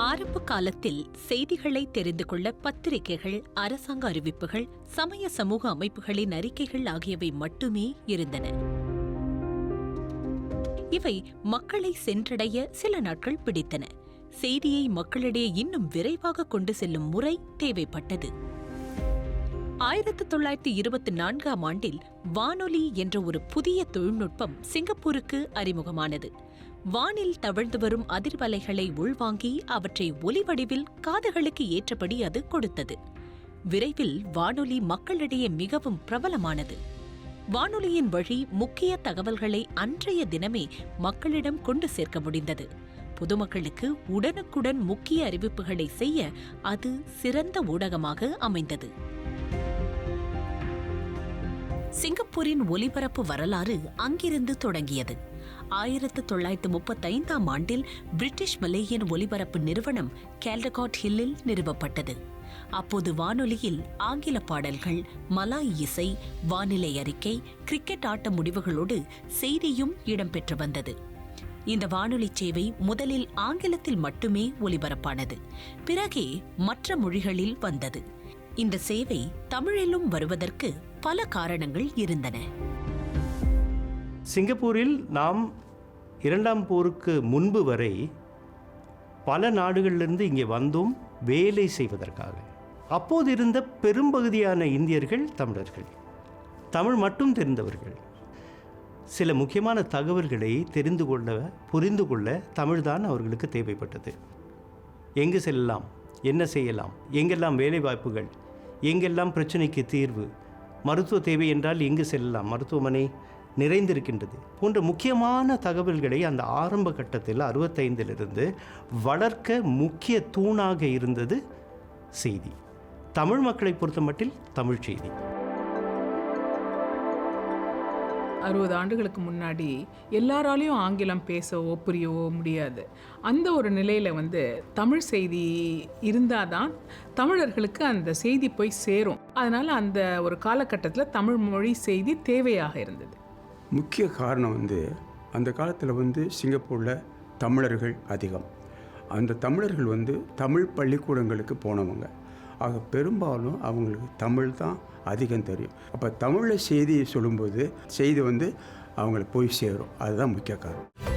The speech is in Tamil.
ஆரம்ப காலத்தில் செய்திகளை தெரிந்து கொள்ள பத்திரிகைகள் அரசாங்க அறிவிப்புகள் சமய சமூக அமைப்புகளின் அறிக்கைகள் ஆகியவை மட்டுமே இருந்தன. இவை மக்களை சென்றடைய சில நாட்கள் பிடித்தன. செய்தியை மக்களிடையே இன்னும் விரைவாக கொண்டு செல்லும் முறை தேவைப்பட்டது. ஆயிரத்து தொள்ளாயிரத்தி இருபத்தி நான்காம் ஆண்டில் வானொலி என்ற ஒரு புதிய தொழில்நுட்பம் சிங்கப்பூருக்கு அறிமுகமானது. வானில் தவழ்ந்து வரும் அதிர்வலைகளை உள்வாங்கி அவற்றை ஒலி வடிவில் காதுகளுக்கு ஏற்றபடி அது கொடுத்தது. விரைவில் வானொலி மக்களிடையே மிகவும் பிரபலமானது. வானொலியின் வழி முக்கிய தகவல்களை அன்றைய தினமே மக்களிடம் கொண்டு சேர்க்க முடிந்தது. பொதுமக்களுக்கு உடனுக்குடன் முக்கிய அறிவிப்புகளை செய்ய அது சிறந்த ஊடகமாக அமைந்தது. சிங்கப்பூரின் ஒலிபரப்பு வரலாறு அங்கிருந்து தொடங்கியது. ஆயிரத்து தொள்ளாயிரத்து முப்பத்தைந்தாம் ஆண்டில் பிரிட்டிஷ் மலேயன் ஒலிபரப்பு நிறுவனம் கேல்டகாட் ஹில்லில் நிறுவப்பட்டது. அப்போது வானொலியில் ஆங்கில பாடல்கள் மலாய் இசை வானிலை அறிக்கை கிரிக்கெட் ஆட்ட முடிவுகளோடு செய்தியும் இடம்பெற்று வந்தது. இந்த வானொலி சேவை முதலில் ஆங்கிலத்தில் மட்டுமே ஒலிபரப்பானது பிறகே மற்ற மொழிகளில் வந்தது. இந்த சேவை தமிழிலும் வருவதற்கு பல காரணங்கள் இருந்தன. சிங்கப்பூரில் நாம் இரண்டாம் போருக்கு முன்பு வரை பல நாடுகளிலிருந்து இங்கே வந்தோம் வேலை செய்வதற்காக அப்போது இருந்த பெரும்பகுதியான இந்தியர்கள் தமிழர்கள் தமிழ் மட்டும் தெரிந்தவர்கள் சில முக்கியமான தகவல்களை தெரிந்து கொள்ள புரிந்து கொள்ள தமிழ்தான் அவர்களுக்கு தேவைப்பட்டது. எங்கு செல்லலாம்? என்ன செய்யலாம்? எங்கெல்லாம் வேலை வாய்ப்புகள் எங்கெல்லாம் பிரச்சனைக்கு தீர்வு? மருத்துவ தேவை என்றால் எங்கு செல்லலாம்? மருத்துவமனை நிறைந்திருக்கின்றது. போன்ற முக்கியமான தகவல்களை அந்த ஆரம்ப கட்டத்தில் அறுபத்தைந்திலிருந்து வளர்க்க முக்கிய தூணாக இருந்தது செய்தி. தமிழ் மக்களை பொறுத்தமட்டில் தமிழ் செய்தி. அறுபது ஆண்டுகளுக்கு முன்னாடி எல்லாராலையும் ஆங்கிலம் பேசவோ புரியவோ முடியாது. அந்த ஒரு நிலையில் வந்து தமிழ் செய்தி இருந்தால் தான் தமிழர்களுக்கு அந்த செய்தி போய் சேரும். அதனால் அந்த ஒரு காலகட்டத்தில் தமிழ் மொழி செய்தி தேவையாக இருந்தது. முக்கிய காரணம் வந்து அந்த காலத்தில் வந்து சிங்கப்பூரில் தமிழர்கள் அதிகம். அந்த தமிழர்கள் வந்து தமிழ் பள்ளிக்கூடங்களுக்கு போனவங்க. ஆக பெரும்பாலும் அவங்களுக்கு தமிழ் தான் அதிகம் தெரியும். அப்போ தமிழில் செய்தியை சொல்லும்போது செய்தி வந்து அவங்கள போய் சேரும். அதுதான் முக்கிய காரணம்.